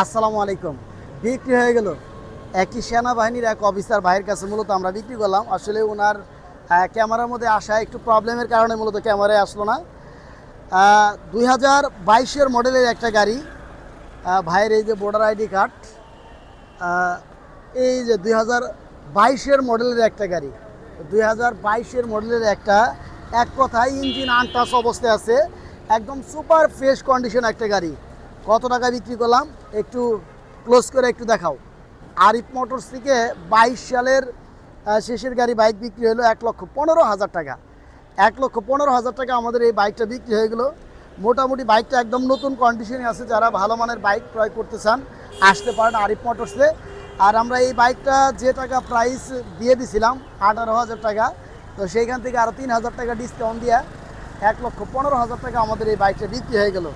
আসসালামু আলাইকুম। বিক্রি হয়ে গেল। একটি সেনাবাহিনীর এক অফিসার ভাইয়ের কাছে মূলত আমরা বিক্রি করলাম। আসলে ওনার ক্যামেরার মধ্যে আসা একটু প্রবলেমের কারণে মূলত ক্যামেরায় আসলো না। দুই হাজার বাইশের মডেলের একটা গাড়ি ভাইয়ের এই যে ভোটার আইডি কার্ড এই যে দুই হাজার বাইশের মডেলের একটা গাড়ি। দুই হাজার বাইশের মডেলের একটা, এক কথায় ইঞ্জিন আনটাস অবস্থায় আছে। একদম সুপার ফ্রেশ কন্ডিশন একটা গাড়ি। কত টাকা বিক্রি করলাম? একটু ক্লোজ করে একটু দেখাও। আরিফ মোটরস থেকে বাইশ সালের শেষের গাড়ি বাইক বিক্রি হলো এক লক্ষ পনেরো হাজার টাকা। এক লক্ষ পনেরো হাজার টাকা আমাদের এই বাইকটা বিক্রি হয়ে গেলো। মোটামুটি বাইকটা একদম নতুন কন্ডিশনে আছে, যারা ভালো মানের বাইক ক্রয় করতে চান, আসতে পারেন আরিফ মোটরসে আর আমরা এই বাইকটা যে টাকা প্রাইস দিয়ে দিছিলাম, আঠারো হাজার টাকা, তো সেইখান থেকে আরও তিন হাজার টাকা ডিসকাউন্ট দিয়ে এক লক্ষ পনেরো হাজার টাকা আমাদের এই বাইকটা বিক্রি হয়ে গেল।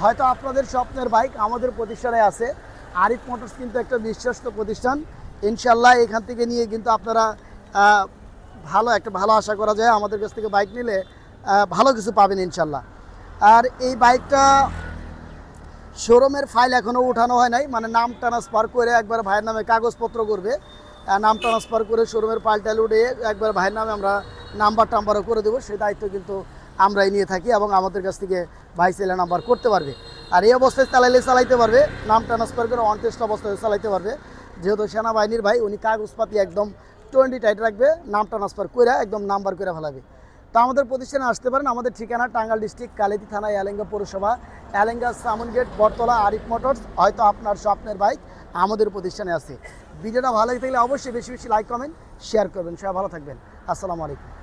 হয়তো আপনাদের স্বপ্নের বাইক আমাদের প্রতিষ্ঠানে আছে। আরিফ মোটরস কিন্তু একটা বিশ্বস্ত প্রতিষ্ঠান। ইনশাল্লাহ এখান থেকে নিয়ে কিন্তু আপনারা ভালো, একটা ভালো আশা করা যায়। আমাদের কাছ থেকে বাইক নিলে ভালো কিছু পাবেন ইনশাল্লাহ আর এই বাইকটা শোরুমের ফাইল এখনও উঠানো হয় নাই। মানে নাম ট্রান্সফার করে একবার ভাইয়ের নামে কাগজপত্র করবে। নাম ট্রান্সফার করে শোরুমের ফাইল টাইল উঠে একবার ভাইয়ের নামে আমরা নাম্বার টাম্বারও করে দেবো। সেই দায়িত্ব কিন্তু আমরাই নিয়ে থাকি এবং আমাদের কাছ থেকে ভাই ছেলে নাম্বার করতে পারবে। আর এই অবস্থায় চালাইলে চালাইতে পারবে, নাম ট্রান্সফার করে অন টেস্ট অবস্থায় চালাইতে পারবে। যেহেতু সেনাবাহিনীর ভাই, উনি কাগজপাতি একদম টোয়েন্টি টাইট রাখবে, নাম ট্রান্সফার করে একদম নাম্বার করে ফেলাবে। তো আমাদের প্রতিষ্ঠানে আসতে পারেন, আমাদের ঠিকানা টাঙ্গাল ডিস্ট্রিক্ট, কালেতি থানা, এলেঙ্গা পৌরসভা, এলেঙ্গা সামন গেট বটতলা, আরিফ মোটরস, হয়তো আপনার স্বপ্নের বাইক আমাদের প্রতিষ্ঠানে আছে। ভিডিওটা ভালো থাকলে অবশ্যই বেশি বেশি লাইক কমেন্ট শেয়ার করবেন। সবাই ভালো থাকবেন। আসসালামু আলাইকুম।